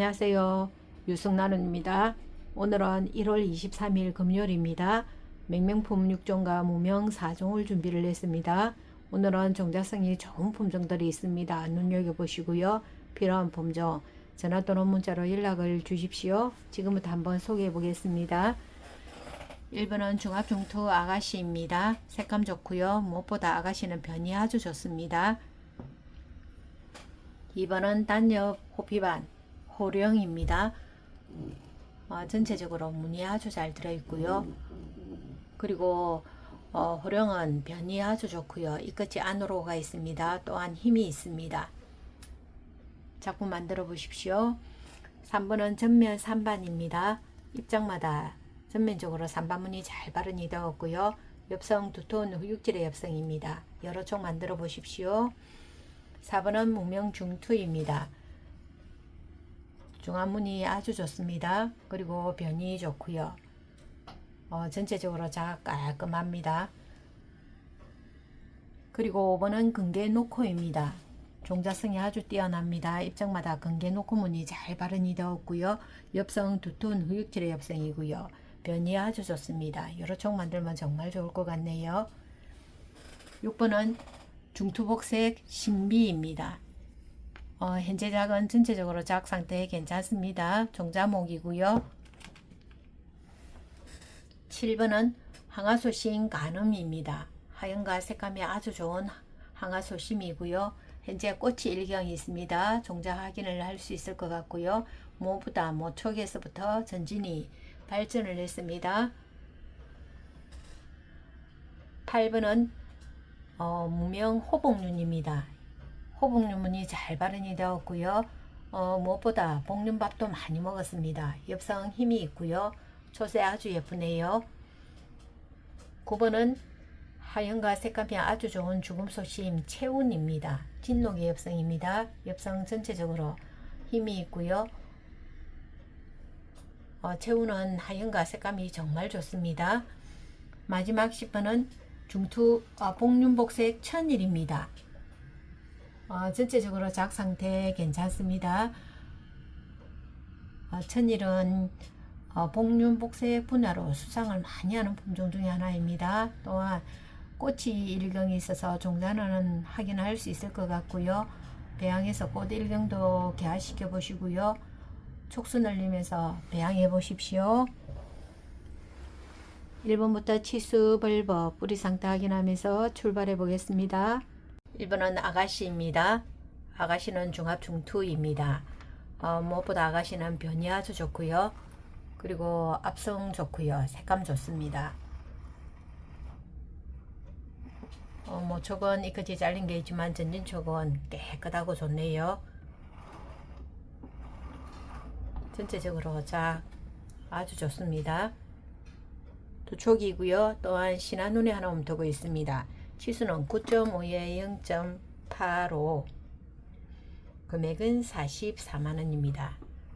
안녕하세요. 유승나눔입니다. 오늘은 1월 23일 금요일입니다. 맹명품 6종과 무명 4종을 준비를 했습니다. 오늘은 정자성이 좋은 품종들이 있습니다. 눈여겨보시고요. 필요한 품종 전화 또는 문자로 연락을 주십시오. 지금부터 한번 소개해 보겠습니다. 1번은 중합중투 아가씨입니다. 색감 좋고요. 무엇보다 아가씨는 변이 아주 좋습니다. 2번은 단엽 호피반 호령입니다. 어, 전체적으로 무늬 아주 잘 들어있고요. 그리고 어, 호령은 변이 아주 좋고요. 이 끝이 안으로 가 있습니다. 또한 힘이 있습니다. 작품 만들어 보십시오. 3번은 전면 3반입니다. 입장마다 전면적으로 3반문이 잘 발현이 되었고요. 엽성 두톤 후육질의 엽성입니다. 여러 쪽 만들어 보십시오. 4번은 무명 중투입니다. 중안문이 아주 좋습니다. 그리고 변이 좋고요. 어, 전체적으로 작 깔끔합니다. 그리고 5번은 근개 노코입니다. 종자성이 아주 뛰어납니다. 입장마다 근개 노코문이 잘 발현이 되었고요. 엽성 두톤 후육질의 엽성이고요. 변이 아주 좋습니다. 여러 쪽 만들면 정말 좋을 것 같네요. 6번은 중투복색 신비입니다. 어, 현재 작은 전체적으로 작 상태 괜찮습니다. 종자목이고요. 7번은 항아소심 간음입니다. 하얀과 색감이 아주 좋은 항아소심이고요. 현재 꽃이 일경이 있습니다. 종자 확인을 할 수 있을 것 같고요. 무엇보다 모촉에서부터 전진이 발전을 했습니다. 8번은 어, 무명 호복륜입니다. 호복륜문이 잘 발현이 되었고요. 어, 무엇보다 복륜밥도 많이 먹었습니다. 엽성 힘이 있고요. 초세 아주 예쁘네요. 9번은 하얀과 색감이 아주 좋은 죽음 소심 채운입니다. 진녹의 엽성입니다. 엽성 전체적으로 힘이 있고요. 어, 채운은 하얀과 색감이 정말 좋습니다. 마지막 10번은 중투 어, 복륜복색 천일입니다. 어, 전체적으로 작 상태 괜찮습니다. 어, 천일은 어, 복륜복색 분야로 수상을 많이 하는 품종 중에 하나입니다. 또한 꽃이 일경이 있어서 종자는 확인할 수 있을 것 같고요. 배양해서 꽃 일경도 개화시켜 보시고요. 촉수 늘리면서 배양해 보십시오. 1번부터 치수, 벌버, 뿌리 상태 확인하면서 출발해 보겠습니다. 1번은 아가씨입니다. 아가씨는 중합 중투입니다. 어, 무엇보다 아가씨는 변이 아주 좋고요. 그리고 앞성 좋고요. 색감 좋습니다. 어, 뭐 촉은 이까지 잘린 게 있지만 전진 촉은 깨끗하고 좋네요. 전체적으로 자 아주 좋습니다. 두 촉이고요. 또한 신한 눈에 하나 움트고 있습니다. 치수는 9.5에 0.85 금액은 44만원입니다.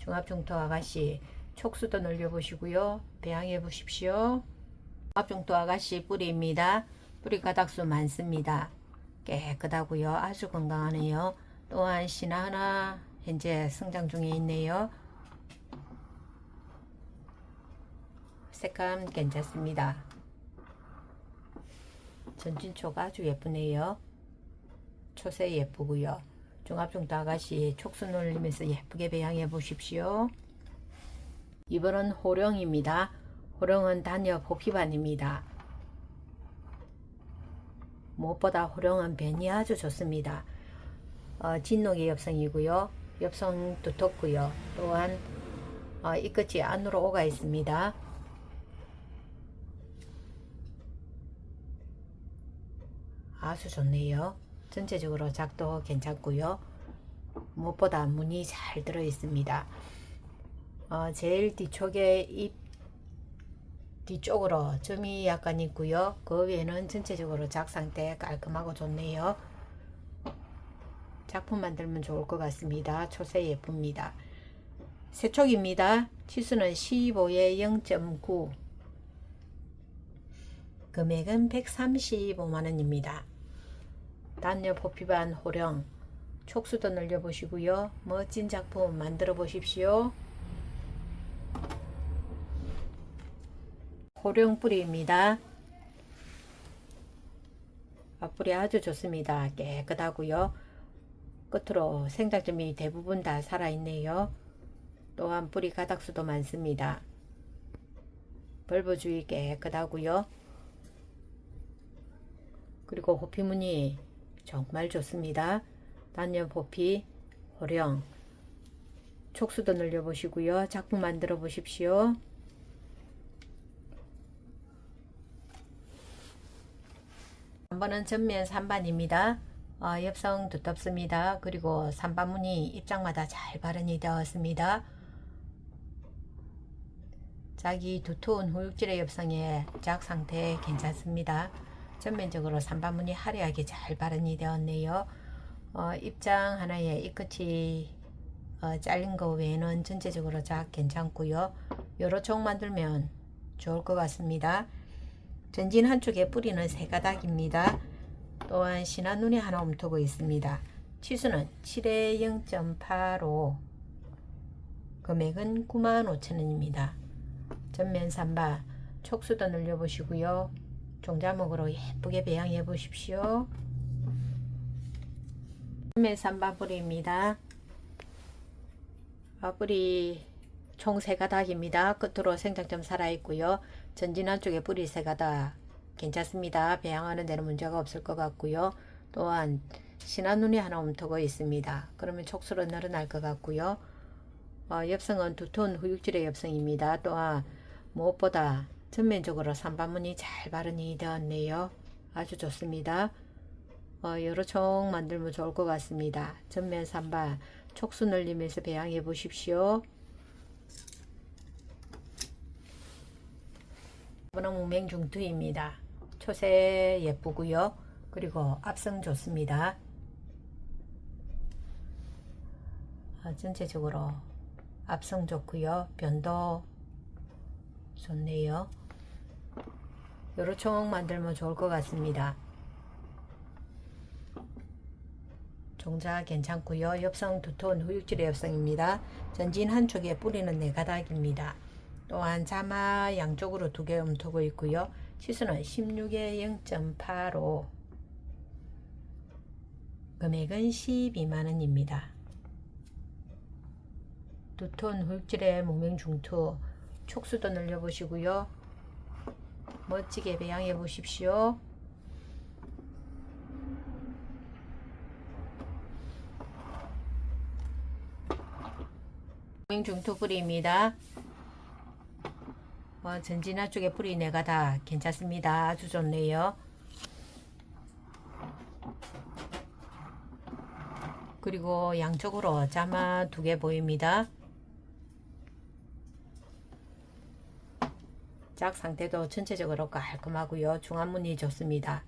중합중토 아가씨 촉수도 늘려보시고요. 배양해 보십시오. 중합중토 아가씨 뿌리입니다. 뿌리 가닥수 많습니다. 깨끗하고요. 아주 건강하네요. 또한 신화 하나 현재 성장 중에 있네요. 색감 괜찮습니다. 전진초가 아주 예쁘네요. 초세 예쁘고요. 종합종도 아가씨 촉수 놀리면서 예쁘게 배양해 보십시오. 2번은 호령입니다. 호령은 단엽 호피반입니다. 무엇보다 호령은 변이 아주 좋습니다. 어, 진녹의 엽성이고요. 엽성 두텁고요. 또한 어, 이 끝이 안으로 오가 있습니다. 아주 좋네요. 전체적으로 작도 괜찮고요. 무엇보다 문이 잘 들어 있습니다. 어, 제일 뒤쪽에 잎 뒤쪽으로 점이 약간 있고요. 그 위에는 전체적으로 작 상태 깔끔하고 좋네요. 작품 만들면 좋을 것 같습니다. 초세 예쁩니다. 세촉입니다. 치수는 15에 0.9 금액은 135만원입니다. 단엽 호피반 호령 촉수도 늘려보시고요. 멋진 작품 만들어 보십시오. 고령 뿌리입니다. 앞뿌리 아주 좋습니다. 깨끗하고요. 끝으로 생장점이 대부분 다 살아있네요. 또한 뿌리 가닥수도 많습니다. 벌브 주위 깨끗하고요. 그리고 호피 무늬 정말 좋습니다. 단연 호피, 호령, 촉수도 늘려보시고요. 작품 만들어 보십시오. 한 번은 전면 3반입니다. 어, 엽성 두텁습니다. 그리고 3반문이 입장마다 잘 발현이 되었습니다. 자기 두터운 후육질의 엽성의 작 상태 괜찮습니다. 전면적으로 3반문이 화려하게 잘 발현이 되었네요. 어, 입장 하나에 이 끝이 어, 잘린 거 외에는 전체적으로 작 괜찮고요. 여러 쪽 만들면 좋을 것 같습니다. 전진 한쪽에 뿌리는 세 가닥입니다. 또한 신한 눈이 하나 움트고 있습니다. 치수는 7에 0.85 금액은 95,000원입니다. 전면 삼바 촉수도 늘려보시고요. 종자목으로 예쁘게 배양해 보십시오. 전면 삼바 뿌리입니다. 아, 뿌리 총세 가닥입니다. 끝으로 생장점 살아있고요. 전진 한 쪽에 뿌리 세 가닥 괜찮습니다. 배양하는 데는 문제가 없을 것 같고요. 또한 신한 눈이 하나 움트고 있습니다. 그러면 촉수로 늘어날 것 같고요. 어, 엽성은 두톤 후육질의 엽성입니다. 또한 무엇보다 전면적으로 삼반문이 잘 발현이 되었네요. 아주 좋습니다. 어, 여러 총 만들면 좋을 것 같습니다. 전면 삼반 촉수 늘리면서 배양해 보십시오. 이번은 무맹중투입니다. 초세 예쁘고요. 그리고 앞성 좋습니다. 아, 전체적으로 앞성 좋고요. 변도 좋네요. 여러 총 만들면 좋을 것 같습니다. 종자 괜찮고요. 엽성 두톤 후육질의 엽성입니다. 전진 한쪽에 뿌리는 네 가닥입니다. 또한 자마 양쪽으로 두 개 움트고 있고요. 치수는 16에 0.85 금액은 12만원입니다. 두톤 흙질의 무명중투 촉수도 늘려보시고요. 멋지게 배양해 보십시오. 무명중투 뿌리입니다. 어, 전진화 쪽에 뿌리 내가 다 괜찮습니다. 아주 좋네요. 그리고 양쪽으로 자마 두 개 보입니다. 짝 상태도 전체적으로 깔끔하고요. 중안무늬 좋습니다.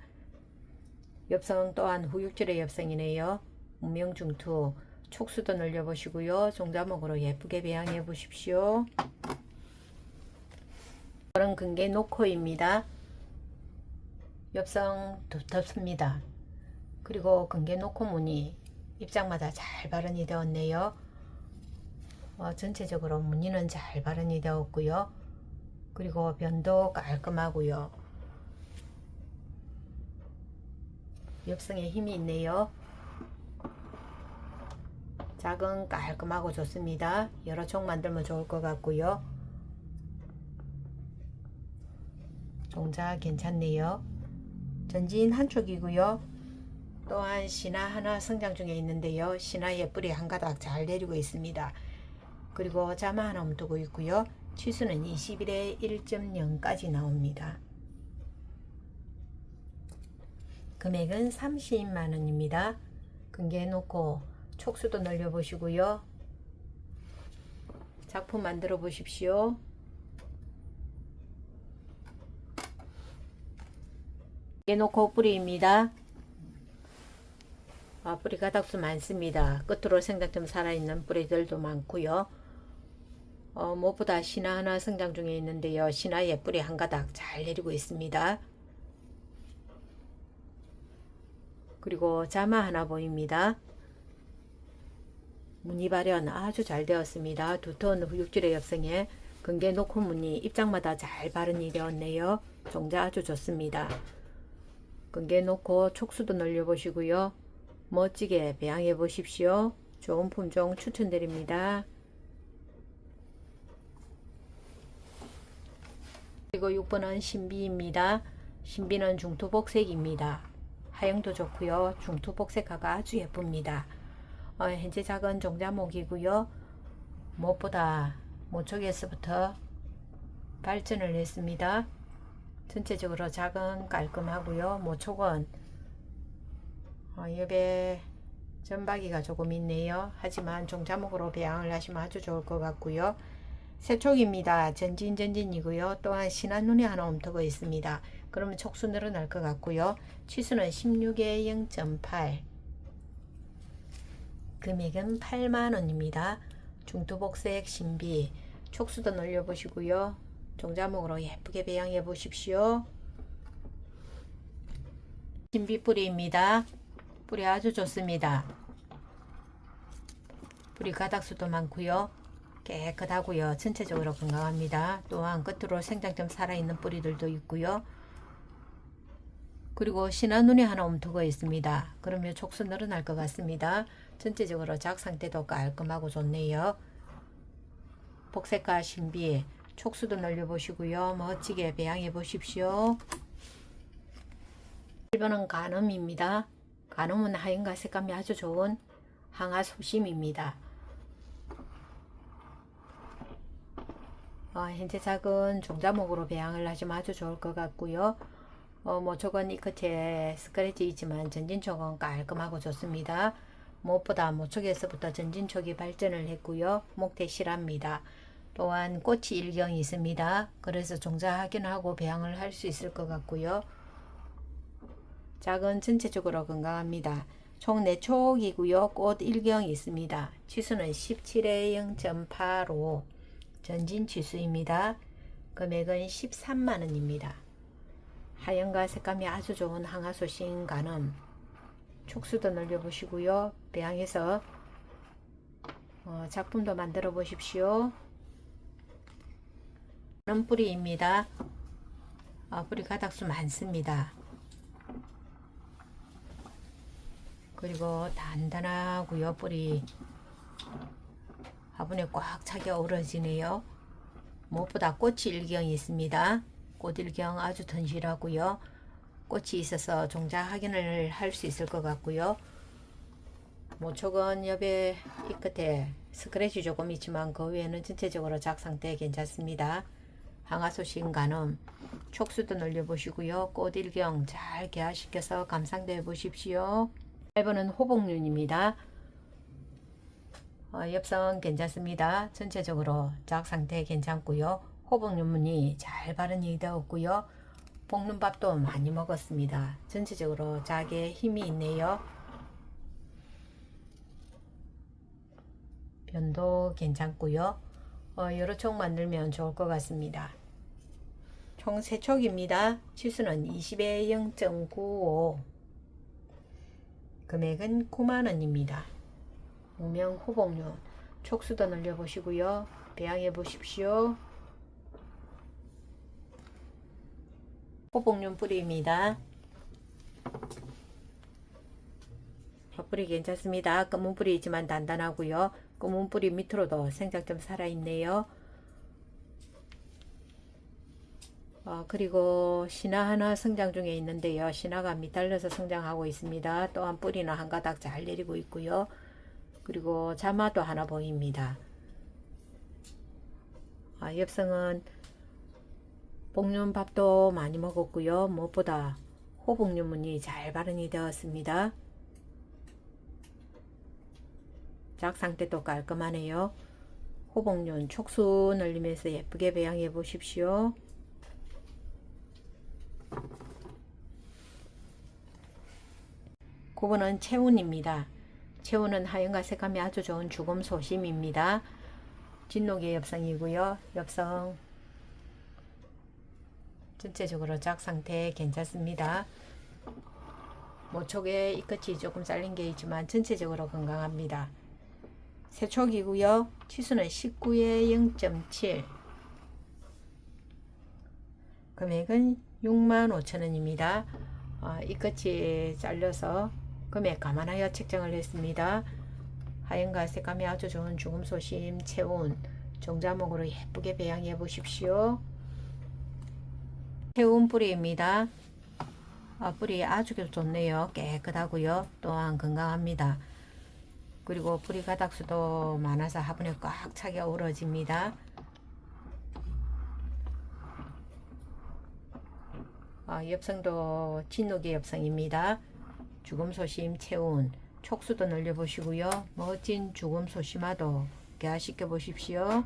엽성 또한 후육질의 엽성이네요. 무명중투 촉수도 늘려보시고요. 종자목으로 예쁘게 배양해 보십시오. 이런 근개 노코입니다. 엽성 두텁습니다. 그리고 근개 노코 무늬 입장마다 잘 발현이 되었네요. 어, 전체적으로 무늬는 잘 발현이 되었고요. 그리고 변도 깔끔하고요. 엽성에 힘이 있네요. 작은 깔끔하고 좋습니다. 여러 총 만들면 좋을 것 같고요. 종자 괜찮네요. 전진 한 쪽이고요. 또한 신화 하나 성장 중에 있는데요. 신화의 뿌리 한 가닥 잘 내리고 있습니다. 그리고 자마 하나 움두고 있고요. 치수는 21에 1.0까지 나옵니다. 금액은 30만원입니다. 근개 놓고 촉수도 늘려보시고요. 작품 만들어 보십시오. 깨놓고 뿌리입니다. 아, 뿌리 가닥수 많습니다. 끝으로 생장점 살아있는 뿌리들도 많고요. 어, 무엇보다 신화 하나 성장 중에 있는데요. 신화의 뿌리 한 가닥 잘 내리고 있습니다. 그리고 자마 하나 보입니다. 무늬 발현 아주 잘 되었습니다. 두터운 후육질의 엽성에 근개 놓고 무늬 입장마다 잘 발현이 되었네요. 종자 아주 좋습니다. 근개 놓고 촉수도 늘려보시고요. 멋지게 배양해 보십시오. 좋은 품종 추천드립니다. 그리고 6번은 신비입니다. 신비는 중투복색입니다. 하영도 좋고요. 중투복색화가 아주 예쁩니다. 어, 현재 작은 종자목이고요. 무엇보다 모촉에서부터 발전을 했습니다. 전체적으로 작은 깔끔하고요. 모촉은 어, 옆에 전박이가 조금 있네요. 하지만 종자목으로 배양을 하시면 아주 좋을 것 같고요. 세촉입니다. 전진 전진이고요. 또한 신한 눈이 하나 옴터가 있습니다. 그러면 촉수 늘어날 것 같고요. 치수는 16에 0.8 금액은 8만원입니다. 중투복색 신비 촉수도 늘려보시고요. 종자목으로 예쁘게 배양해 보십시오. 신비 뿌리입니다. 뿌리 아주 좋습니다. 뿌리 가닥수도 많고요. 깨끗하고요. 전체적으로 건강합니다. 또한 끝으로 생장점 살아있는 뿌리들도 있고요. 그리고 신한 눈이 하나 옴터가 있습니다. 그러면 촉수 늘어날 것 같습니다. 전체적으로 작 상태도 깔끔하고 좋네요. 복색과 신비 촉수도 늘려보시고요. 멋지게 배양해 보십시오. 1번은 간음입니다. 간음은 하얀과 색감이 아주 좋은 항아 소심입니다. 어, 현재 작은 종자목으로 배양을 하시면 아주 좋을 것 같고요. 어, 모촉은 이 끝에 스크래치 있지만 전진촉은 깔끔하고 좋습니다. 무엇보다 모촉에서부터 전진촉이 발전을 했고요. 목대 실합니다. 또한 꽃이 일경이 있습니다. 그래서 종자 확인하고 배양을 할 수 있을 것 같고요. 작은 전체적으로 건강합니다. 총 4촉이고요. 꽃 일경이 있습니다. 치수는 17에 0.85 전진 치수입니다. 금액은 13만원입니다. 하얀과 색감이 아주 좋은 항아소신 간음 촉수도 늘려보시고요. 배양해서 어, 작품도 만들어 보십시오. 는 뿌리입니다. 아, 뿌리 가닥수 많습니다. 그리고 단단하고요. 뿌리 화분에 꽉 차게 어우러지네요. 무엇보다 꽃이 일경이 있습니다. 꽃일경 아주 튼실하고요. 꽃이 있어서 종자 확인을 할 수 있을 것 같고요. 모촉은 옆에 이 끝에 스크래치 조금 있지만 그 외에는 전체적으로 작 상태 괜찮습니다. 항아소신 간음 촉수도 늘려보시고요. 꽃일경 잘 개화시켜서 감상돼 보십시오. 8번은 호복륜입니다. 어, 엽성 괜찮습니다. 전체적으로 작 상태 괜찮고요. 호복륜문이 잘 발현이 되었고요. 볶는 밥도 많이 먹었습니다. 전체적으로 작에 힘이 있네요. 변도 괜찮고요. 어, 여러 촉 만들면 좋을 것 같습니다. 총 3촉입니다. 치수는 20에 0.95 금액은 9만원입니다. 무명 호복륜 촉수도 늘려보시고요. 배양해 보십시오. 호복륜 뿌리입니다. 뿌리 괜찮습니다. 검은 뿌리이지만 단단하고요. 검은 뿌리 밑으로도 생장점 살아있네요. 어, 그리고 신화 하나 성장 중에 있는데요. 신화가 밑달려서 성장하고 있습니다. 또한 뿌리는 한 가닥 잘 내리고 있고요. 그리고 자마도 하나 보입니다. 아, 엽성은 복륜밥도 많이 먹었고요. 무엇보다 호복륜문이 잘 발현이 되었습니다. 작 상태도 깔끔하네요. 호복륜 촉수 늘리면서 예쁘게 배양해 보십시오. 9번은 채운입니다. 채운은 하얀과 색감이 아주 좋은 죽음 소심입니다. 진녹의 엽성이고요. 엽성 전체적으로 작 상태 괜찮습니다. 모촉에 이 끝이 조금 잘린 게 있지만 전체적으로 건강합니다. 세촉이고요. 치수는 19에 0.7. 금액은 65,000원입니다. 어, 이 끝이 잘려서 금액 감안하여 책정을 했습니다. 하얀과 색감이 아주 좋은 죽음소심 채운 종자목으로 예쁘게 배양해 보십시오. 채운 뿌리입니다. 아, 뿌리 아주 좋네요. 깨끗하고요. 또한 건강합니다. 그리고 뿌리 가닥수도 많아서 화분에 꽉 차게 어우러집니다. 아, 엽성도 진노계 엽성입니다. 죽음 소심 채운 촉수도 늘려보시고요. 멋진 죽음 소심화도 개화시켜 보십시오.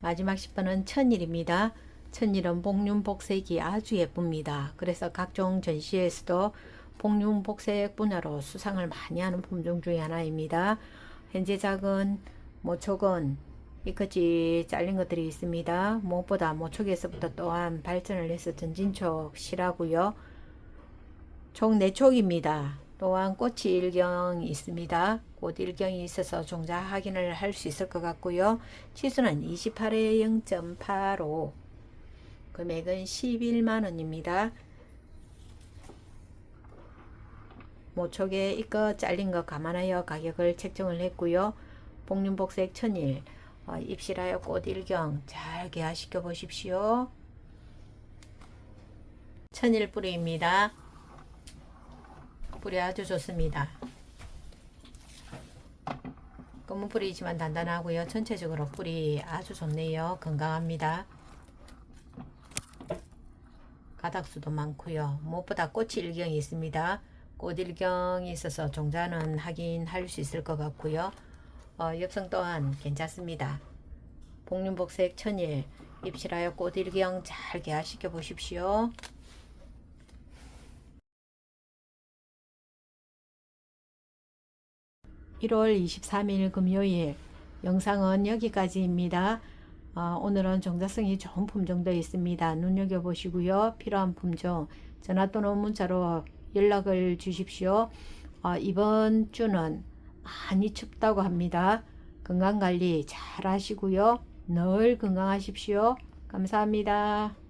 마지막 10번은 천일입니다. 천일은 복륜 복색이 아주 예쁩니다. 그래서 각종 전시에서도 복륜 복색 분야로 수상을 많이 하는 품종 중에 하나입니다. 현재 작은 모촉은 이 끝이 잘린 것들이 있습니다. 무엇보다 모촉에서부터 또한 발전을 해서 전진촉 실하고요. 총 4촉입니다. 또한 꽃이 일경 있습니다. 꽃 일경이 있어서 종자 확인을 할 수 있을 것 같고요. 치수는 28에 0.85 금액은 11만원입니다. 모촉에 이거 잘린 거 감안하여 가격을 책정을 했고요. 복륜복색 천일 어, 입실하여 꽃 일경 잘 개화시켜 보십시오. 천일 뿌리입니다. 뿌리 아주 좋습니다. 검은 뿌리이지만 단단하고요. 전체적으로 뿌리 아주 좋네요. 건강합니다. 가닥수도 많고요. 무엇보다 꽃이 일경이 있습니다. 꽃 일경이 있어서 종자는 확인할 수 있을 것 같고요. 어, 엽성 또한 괜찮습니다. 복륜복색 천일 입실하여 꽃 일경 잘 개화시켜 보십시오. 1월 23일 금요일 영상은 여기까지입니다. 어, 오늘은 정자성이 좋은 품종도 있습니다. 눈여겨보시고요. 필요한 품종 전화 또는 문자로 연락을 주십시오. 어, 이번 주는 많이 춥다고 합니다. 건강관리 잘 하시고요. 늘 건강하십시오. 감사합니다.